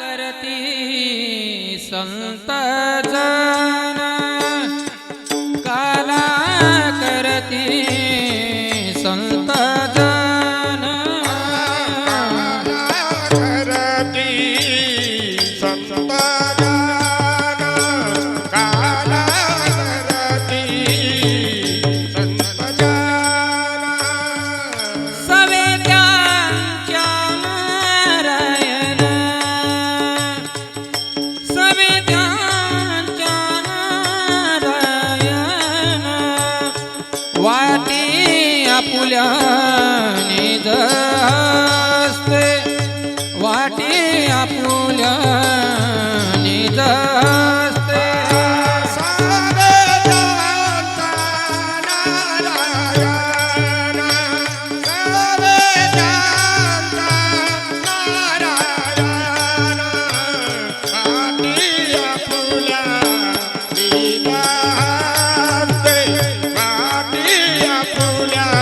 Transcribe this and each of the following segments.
करती संत जन। તુલા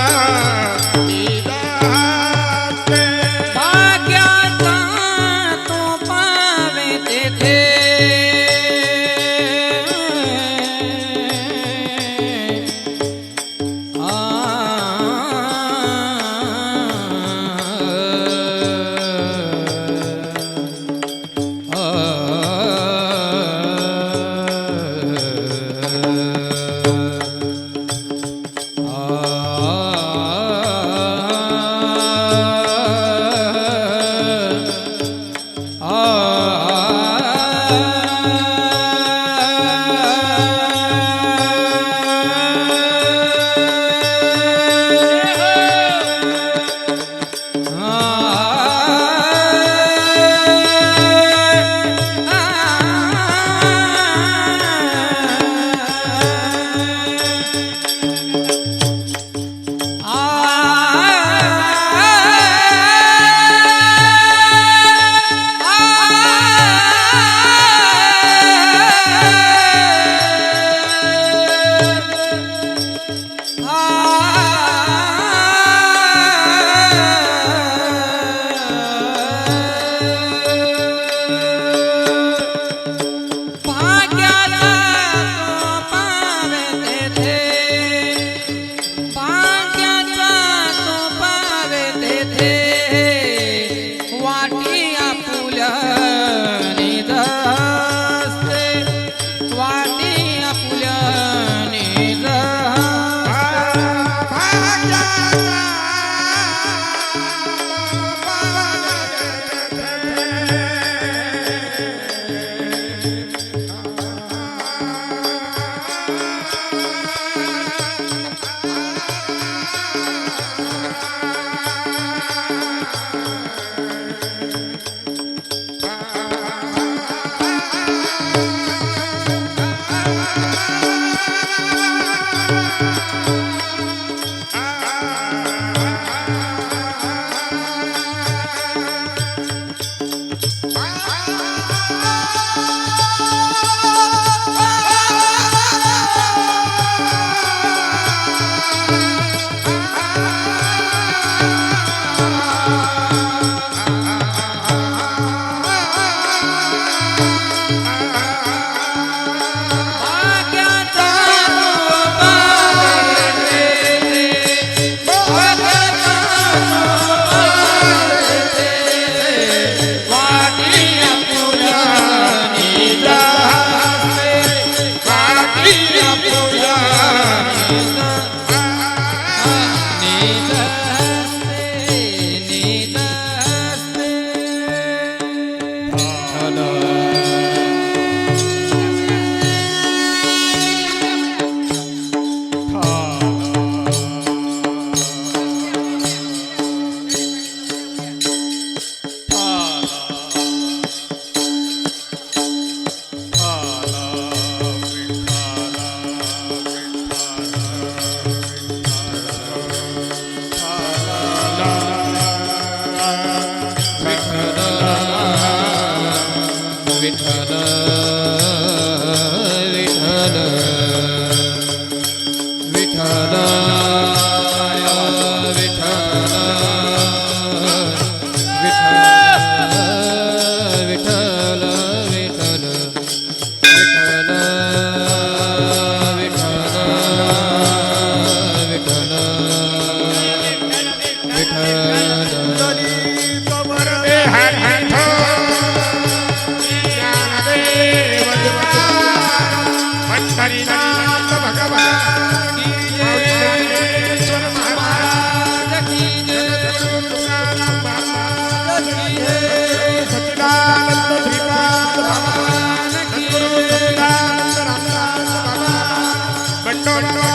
no, no.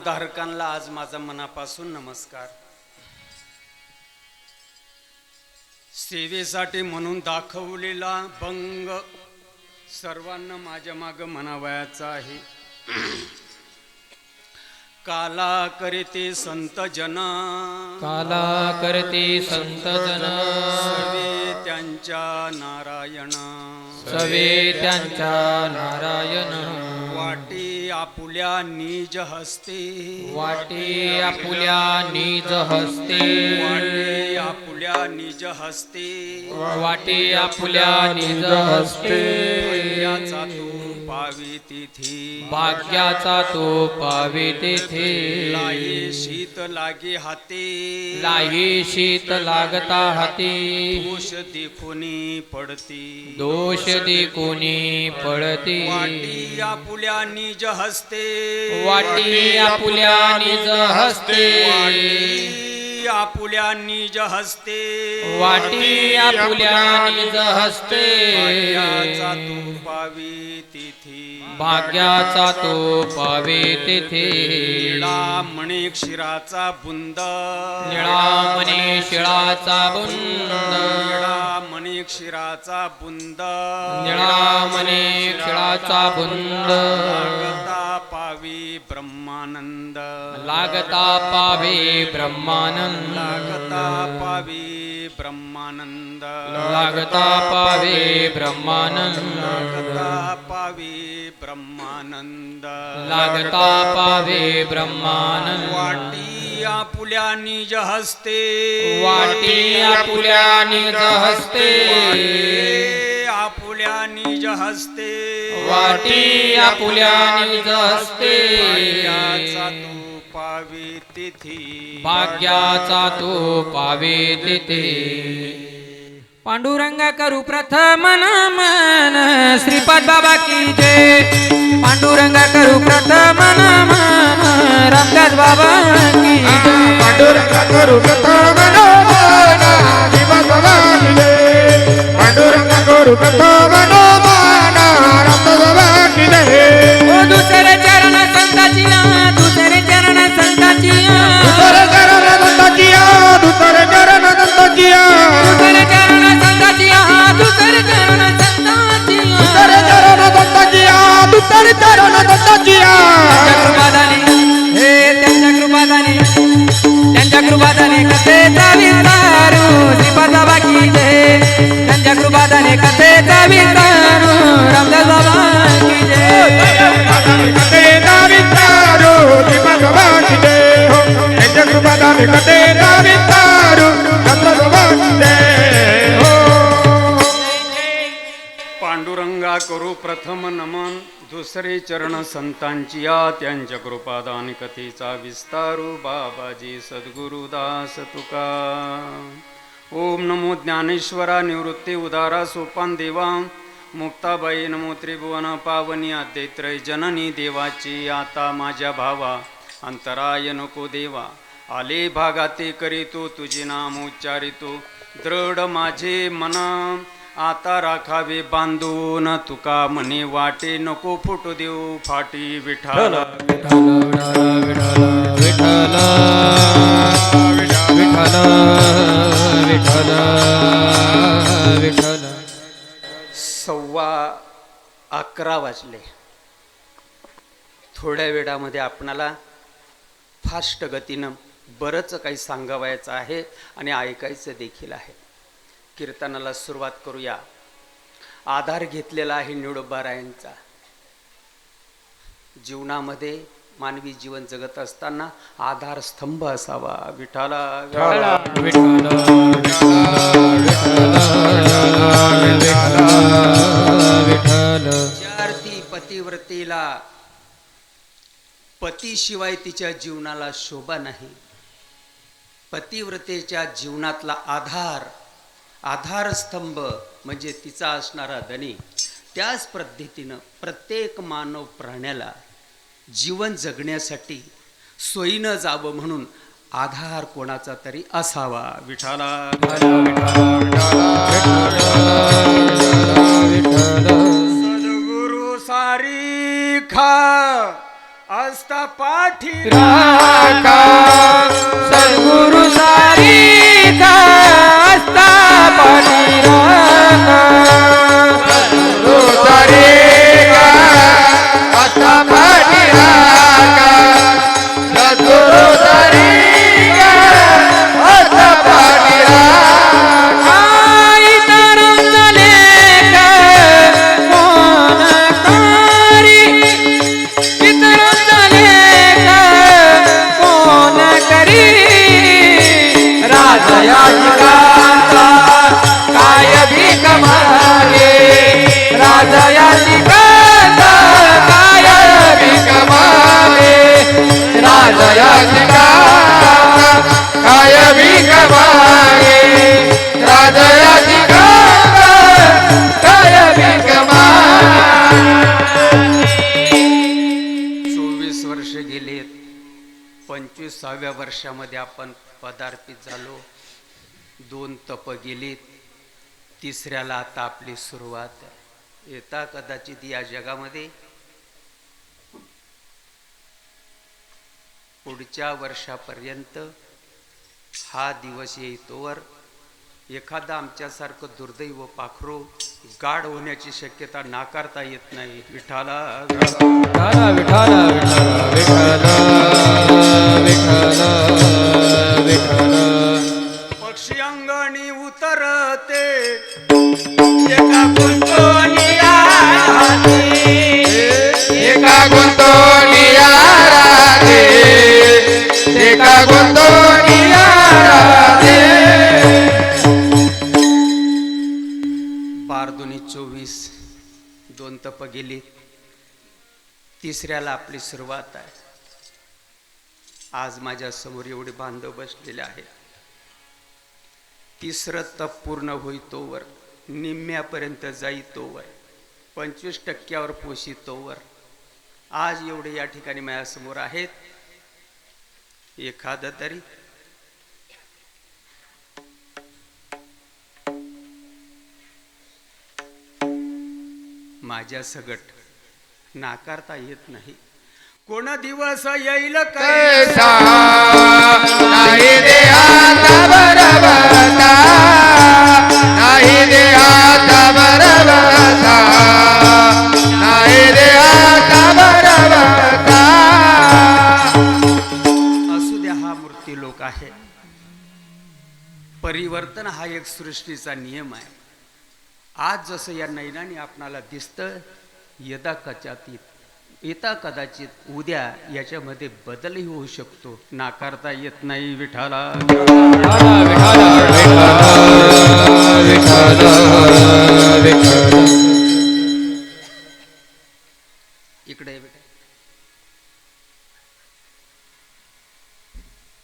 नामधारकांना आज माझा मनापासून नमस्कार. सेवेसाठी म्हणून दाखवलेला भंग सर्वांना माझ्या माग म्हणावयाचा आहे. काला करीते संत जन. काला करते संत जन. सवे त्यांच्या नारायण. सवे त्यांच्या नारायण. आपुल्या निज हस्ते. वाटे आपुल्या निज हस्ते. वाटे आपुल्या निज हस्ते. वाटे आपुल्या निज हस्ते. भाग्याचा तू पावी तिथे. भाग्याचा तो पावे तेथे. लाये शीत लागे हाते. लाही शीत लागता हाती. दोष देखुनी पडती. दोष दे कोणी पडते. वाटी आपुल्या निज हस्ते. वाटी आपुल्या निज हस्ते. वाटी आपुल्या निज हस्ते. वाटी आपुल्या निज हस्ते. तू पावी. भाग्याचा तो पावे तेथे. म्हणे क्षीराचा बुंद. निळा शिळाचा बुंद. निळा म्हणे क्षीराचा बुंद. निळा मने शिळाचा बुंद. लागता पावी ब्रह्मानंद. लागता पावे ब्रह्मानंद. लागता पावी ब्रह्मानंद. लागता पावे ब्रह्मानंद. लागता पावी ब्रह्मानंद. लागता पावे ब्रह्मानंद. वाटी आपुल्या निज हस्ते. वाटी आपुल्या निज हस्ते. आपुल्या निज हस्ते. वाटी आपुल्या निज हस्ते. तू पावी तिथी. भाग्याचा तो पावे तेथे. पांडुरंगा करू प्रथम नमन श्रीपाद बाबा की जय। पांडुरंगा करू प्रथम नमन रामदास बाबा की जय। पांडुरंग करू प्रथम नमन शिव भवानी जय। पांडुरंग करू प्रथम नमन राम भवानी जय। ओ दुसरे चरण संताची दुसरे चरण संताची दुसर चरण दत्ताजिया दुसर चरण दत्ताजिया दुसरे चरण संताची दुसरे चरण संताची दुसर चरण दत्ताजिया दुसर चरण दत्ताजिया त्यांच्या कृपादानी हे त्यांच्या कृपादानी त्यांच्या कृपादानी कथेचा विस्तारू श्रीपाद बाबा की जय त्यांच्या कृपादानी कथेचा विस्तारू रामदास बाबा की जय पांडुरंगा करू प्रथम नमन दुसरे चरण संतांची या त्यांच्या कृपादान कथेचा विस्तारू बाबाजी सद्गुरुदास तुका. ओम नमो ज्ञानेश्वरा निवृत्ती उदारा सोपान देवा. मुक्ताबाई नमो त्रिभुवन पावनी आद्यत्रय जननी देवाची आता माझ्या भावा अंतराय नको देवा. आले भागाते करीतो तुझे नाम उच्चारितो. दृढ माझे मन आता राखावे बांधून. तुका म्हणे वाटे नको फुटू देऊ फाटी विठाल. विठ्ठल विठ्ठल विठ्ठल विठ्ठल सव्वा अकरा वाजले. थोड्या वेळामध्ये आपणाला फास्ट गतीनं बरंच काही सांगावायचं आहे आणि ऐकायचं देखील आहे. कीर्तनाला सुरुवात करूया. आधार घेतलेला आहे निडोबारायांचा जीवनामध्ये मानवी जीवन जगत असताना आधार स्तंभ असावा. विठाला विठ्ठल पतिव्रतीला. पतीशिवाय तिच्या जीवनाला शोभा नाही. पतिव्रतेच्या जीवनातला आधार आधारस्तंभ म्हणजे तिचा असणारा धनी. त्याच पद्धतीनं प्रत्येक मानव प्राण्याला जीवन जगण्यासाठी सोयीनं जावं म्हणून आधार कोणाचा तरी असावा. विठाला सद्गुरु सारी खा असता पाठी सद्गुरु सारी का असता पाठीराखा. पाठी काय काय चोवीस वर्ष गेलेत. पंचवीसाव्या वर्षामध्ये आपण पदार्पित झालो. दोन तप गेलीत. तिसऱ्याला आता आपली सुरुवात. येता कदाचित या जगामध्ये पुढच्या वर्षापर्यंत हा दिवस येईतोवर एखादा आमच्यासारखं दुर्दैव पाखरू गाढ होण्याची शक्यता नाकारता येत नाही. विठाला विठाला विठाला विठाला विठाला विठाला तिसऱ्याला आपली सुरुवात आहे. आज माझ्यासमोर एवढे बांधव बसलेले आहेत. तिसरं तप पूर्ण होई तोवर निम्म्यापर्यंत जाई तोवर पंचवीस टक्क्यावर पोशी तोवर. आज एवढे या ठिकाणी माझ्यासमोर आहेत. एखादं तरी. माझ्या सगट नाकारता येत नाही. कोण दिवस येईल कैसा कैसा नाही देहाचा बरबरता. नाही देहाचा बरबरता. नाही देहाचा बरबरता. असू द्या हा मूर्ती लोक आहे. परिवर्तन हा एक सृष्टीचा नियम आहे. आज जसं या नैनाने आपणाला दिसतं यदा कचातीत येता कदाचित उद्या याच्यामध्ये बदलही होऊ शकतो. नाकारता येत नाही विठाला. इकडे बेटा.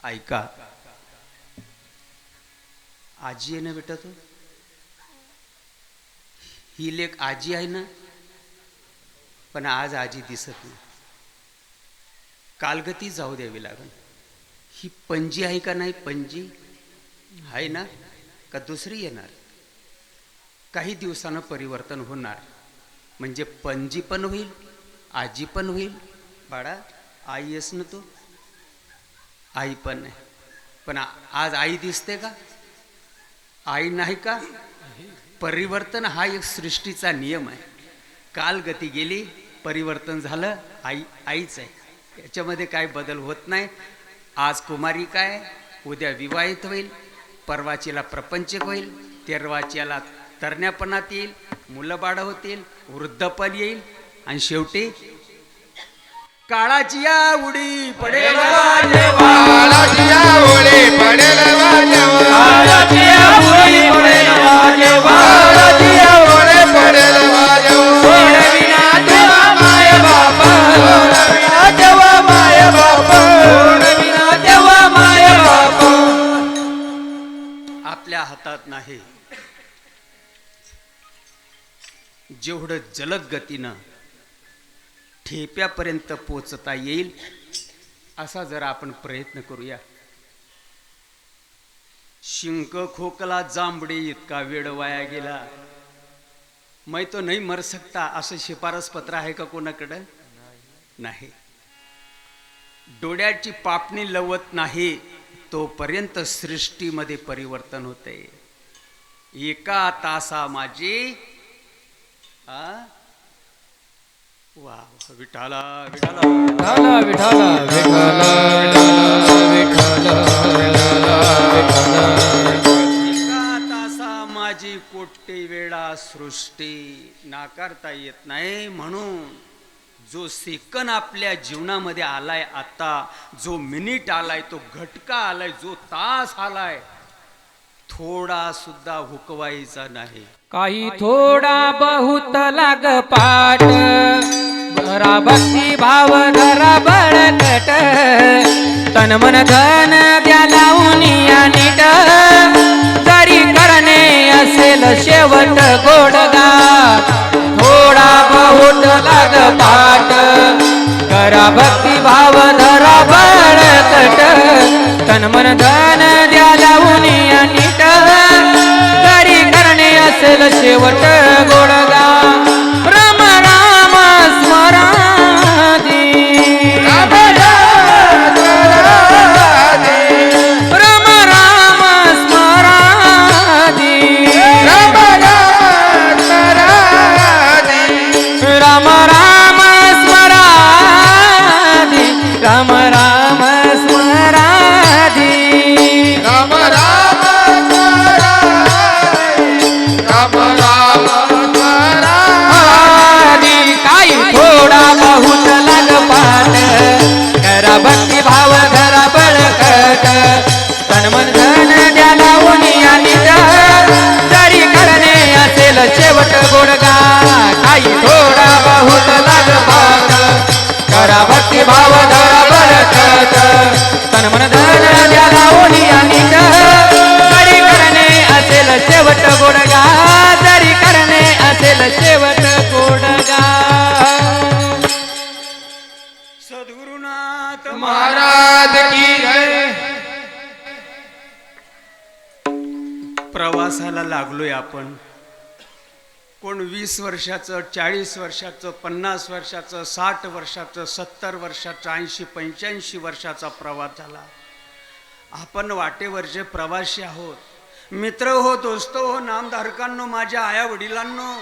ऐका. आजी आहे ना बेटा तू? ही लेख आजी आहे ना? पण आज आजी दिसत नाही. कालगती जाऊ द्यावी लागेल. ही पणजी आहे का नाही? पणजी? आहे ना? का दुसरी येणार? काही दिवसानं परिवर्तन होणार. म्हणजे पणजी पण होईल आजी पण होईल. बाळा आई येस ना तू? आई पण आहे. पण आज आई दिसते का? आई नाही का? परिवर्तन हा एक सृष्टीचा नियम आहे. काल गती गेली परिवर्तन झालं आई आईच आहे. याच्यामध्ये काय बदल होत नाही. आज कुमारी काय? उद्या विवाहित होईल. परवाचीला प्रपंचक होईल. तेरवाच्याला तरण्यापणात येईल. मुलं होतील. वृद्धपण येईल. आणि शेवटी काळाची या उडी पडेल. पडेल. आपल्या हातात नाही. जेवढं जलद गतीनं ठेप्यापर्यंत पोचता येईल असा जर आपण प्रयत्न करूया. शिंक खोकला जांबडी इतका वेळ वाया गेला. मै तो नाही मर सकता असं शिफारस पत्र आहे का कोणाकडं? नाही. डोळ्याची पापणी लवत नाही तोपर्यंत सृष्टीमध्ये परिवर्तन होते. एका तासा माझी वा विठाला विठाला. विठाला विठाला एका तासा माझी कोटी वेळा सृष्टी नाकारता येत नाही म्हणून. जो सेकन आपल्या जीवनामध्ये आलाय आता जो मिनिट आलाय तो घटका आलाय जो तास आलाय थोडा सुद्धा हुकवायचा नाही. काही थोडा बहुत लाग पाठ बरा भक्ती भाव धरा बळकट तन मन धन द्या लावून या नीट जरी करणे असेल शेवट गोडगा थोडा बहुत लाग पाठ. करा भक्ती भाव धरा बळकट तन मन धन द्या लावून या नीट. जरी करणे असेल शेवट. महाराज की जय. प्रवासाला लागलोय आपण. कोण वीस वर्षाचं चाळीस वर्षाचं पन्नास वर्षाचं साठ वर्षाचं सत्तर वर्षाचं ऐंशी पंच्याऐंशी वर्षाचा प्रवास झाला. आपण वाटेवरचे प्रवासी आहोत मित्र हो दोस्त हो नामधारकांनो माझ्या आया वडिलांनो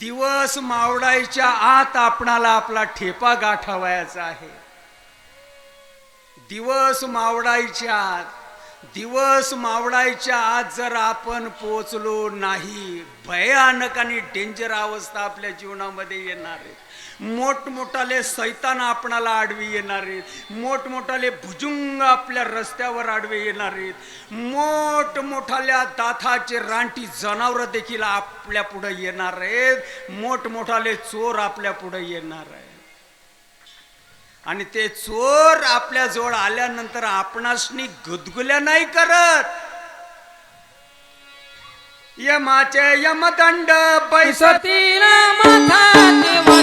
दिवस मावडायच्या आत आपणाला आपला ठेपा गाठावायचा आहे. दिवस मावडायच्या आत दिवस मावडायच्या आत जर आपण पोचलो नाही भयानक आणि डेंजर अवस्था आपल्या जीवनामध्ये येणार आहे. मोठमोठाले सैतान आपणाला आडवी येणार आहेत. मोठमोठाले भुजुंग आपल्या रस्त्यावर आडवे येणार आहेत. मोठमोठाल्या दाथाचे रानटी जनावरं देखील आपल्या पुढे येणार आहेत. मोठमोठाले चोर आपल्या पुढे येणार आहेत. आणि ते चोर आपल्या जवळ आल्यानंतर आपणासनी गुदगुल्या नाही करत. यमाचे यमदंड पैसा माथा देवा